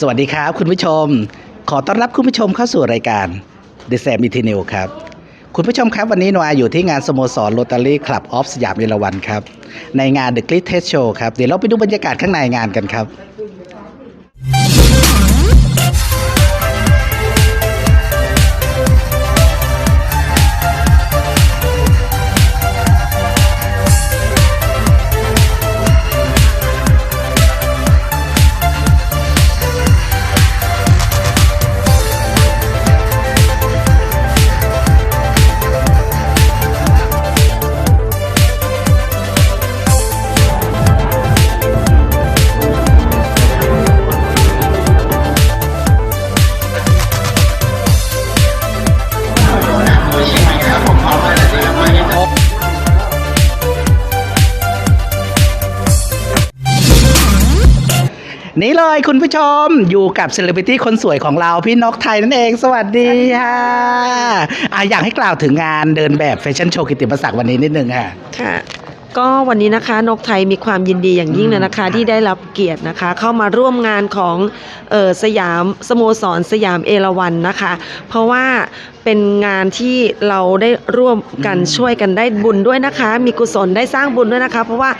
สวัสดีครับคุณผู้ชม ขอต้อนรับคุณผู้ชมเข้าสู่รายการ The Sam i t i n e w ครับ คุณผู้ชมครับวันนี้นวาอยู่ที่งานสโมสรโรตารี่คลับออฟสยามเยลวันครับ ในงาน The Glit Test Show ครับ เดี๋ยวเราไปดูบรรยากาศข้างในงานกันครับ นี่เลยคุณผู้ชมอยู่กับเซเลบริตี้คนสวยของเราพี่นกไทยนั่นเอง สวัสดีค่ะอะอยากให้กล่าวถึงงานเดินแบบแฟชั่นโชว์กิตติมศักดิ์วันนี้นิดนึงค่ะ ค่ะ ก็วันนี้นะคะนกไทยมีความยินดีอย่างยิ่งเลยนะคะที่ได้รับเกียรตินะคะ เข้ามาร่วมงานของเออสยามสโมสรสยามเอราวันนะคะ เพราะว่าเป็นงานที่เราได้ร่วมกันอืมช่วยกันได้บุญด้วยนะคะ มีกุศลได้สร้างบุญด้วยนะคะ เพราะว่า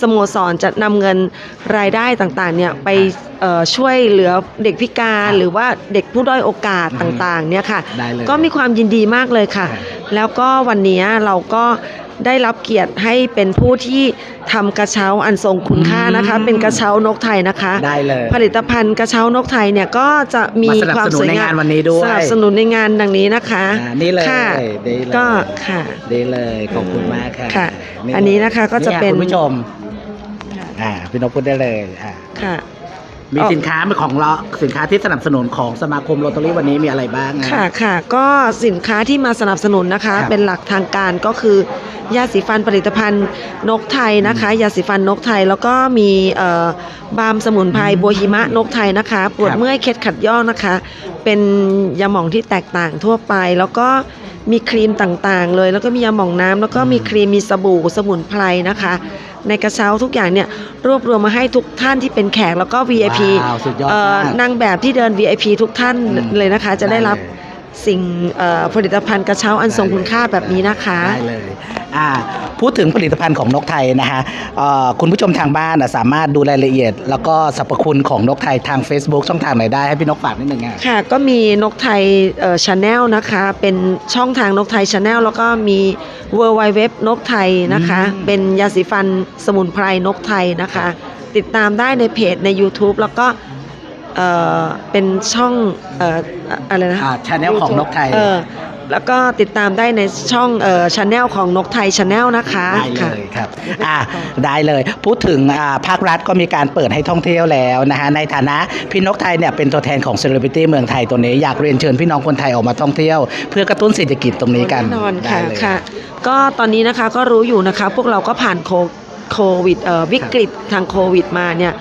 สโมสรจะนำเงินรายได้ต่างๆเนี่ยไปเอ่อช่วยเหลือเด็กพิการหรือว่าเด็กผู้ด้อยโอกาสต่างๆเนี่ยค่ะได้เลยก็มีความยินดีมากเลยค่ะครับแล้วก็วันนี้เราก็ ได้รับเกียรติให้เป็นผู้ที่ทำกระเช้าอันทรงคุณค่านะคะอืมเป็นกระเช้านกไทยนะคะ ได้เลย ผลิตภัณฑ์กระเช้านกไทยเนี่ยก็จะมีมาสนับความสนุนสวยในงางามนวันนี้ด้วยสนับสนุนในงานดังนี้นะคะอ่านี่เลยค่ะนี่เลยก็ค่ะดีเลยขอบคุณมากค่ะค่ะ อันนี้นะคะก็จะเป็นคุณผู้ชมอ่าพี่นกพูดได้เลยอ่าค่ะ มีอ๋อสินค้าของเราสินค้าที่สนับสนุนของสมาคมโรตารี่วันนี้มีอะไรบ้างอ่ค่ะค่ะก็สินค้าที่มาสนับสนุนนะคะครับเป็นหลักทางการก็คือยาสีฟันผลิตภัณฑ์นกไทยนะคะ ยาสีฟันนกไทยแล้วก็มีเอ่อบาล์มสมุนไพรอืมบัวหิมะนกไทยนะคะปวดครับเมื่อยเคล็ดขัดย่อนะคะ เป็นยาหม่องที่แตกต่างทั่วไปแล้วก็ มีครีมต่างๆ เลย แล้วก็มียาหม่องน้ำแล้วก็มีครีมมีสบู่สมุนไพรนะคะ ในกระเช้าทุกอย่างเนี่ยรวบรวมมาให้ทุกท่านที่เป็นแขกแล้วก็ VIP ว้าวสุดยอดเอ่อมากนางแบบที่เดิน VIP ทุกท่านอืมเลยนะคะ จะได้รับได้เลย สิ่งเอ่อผลิตภัณฑ์กระเช้าอันทรงคุณค่าแบบนี้นะคะได้เลยอ่าพูดถึงผลิตภัณฑ์ของนกไทยนะฮะเอ่อคุณผู้ชมทางบ้านน่ะสามารถดูรายละเอียด แล้วก็สรรพคุณของนกไทยทาง Facebook ช่องทางไหนได้ให้พี่นกฝากนิดนึงอะค่ะ ก็มีนกไทยเอ่อชาแนลนะคะ เป็นช่องทางนกไทยชาแนลแล้วก็มี w w w นกไทยนะคะอืมเป็นยาสีฟันสมุนไพรนกไทยนะคะ ติดตามได้ในเพจใน YouTube แล้วก็ เอ่อเป็นช่องเอ่ออะไรนะอ่าชาแนลของนกไทยเออแล้วก็ติดตามได้ในช่องเอ่อชาแนลของนกไทยชาแนลนะคะได้เลค่ะยครับอ่าได้เลยพูดถึงอ่าภาครัฐก็มีการเปิดให้ท่องเที่ยวแล้วนะฮะในฐานะพี่นกไทยเนี่ยเป็นตัวแทนของเซเลบริตี้เมืองไทยตัวนี้อยากเรียนเชิญพี่น้องคนไทยออกมาท่องเที่ยว เพื่อกระตุ้นเศรษฐกิจตรงนี้กันแน่นอนได้ค่ะเลยค่ะ ก็ตอนนี้นะคะก็รู้อยู่นะคะ พวกเราก็ผ่านโคโควิดเอ่อวิกฤตทางโควิดมาเนี่ย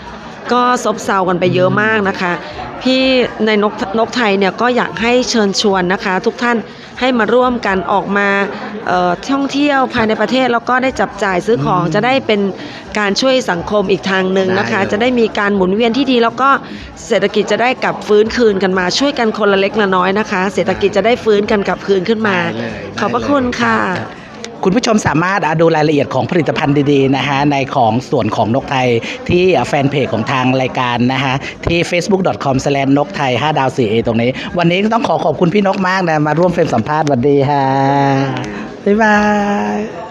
ก็ซบเซากันไปเยอะมากนะคะ พี่ในนกนกไทยเนี่ยก็อยากให้เชิญชวนนะคะ ทุกท่านให้มาร่วมกันออกมาเอ่อท่องเที่ยวภายในประเทศแล้วก็ได้จับจ่ายซื้อของอืมจะได้เป็นการช่วยสังคมอีกทางหนึ่งนะคะได้เลยจะได้มีการหมุนเวียนที่ดี แล้วก็เศรษฐกิจจะได้กลับฟื้นคืนกันมาช่วยกันคนละเล็กละน้อยนะคะ เศรษฐกิจจะได้ฟื้นกันกลับคืนขึ้นมาได้เลยขอบพระได้เลยคุณค่ะรับ คุณผู้ชมสามารถดูรายละเอียดของผลิตภัณฑ์ดีๆนะฮะในของส่วนของนกไทยที่แฟนเพจของทางรายการนะฮะที่ facebook.com นกไทย5ดาว 4a ตรงนี้ วันนี้ต้องขอขอบคุณพี่นกมากนะมาร่วมเฟรมสัมภาษณ์สวัสดีค่ะบ๊ายบาย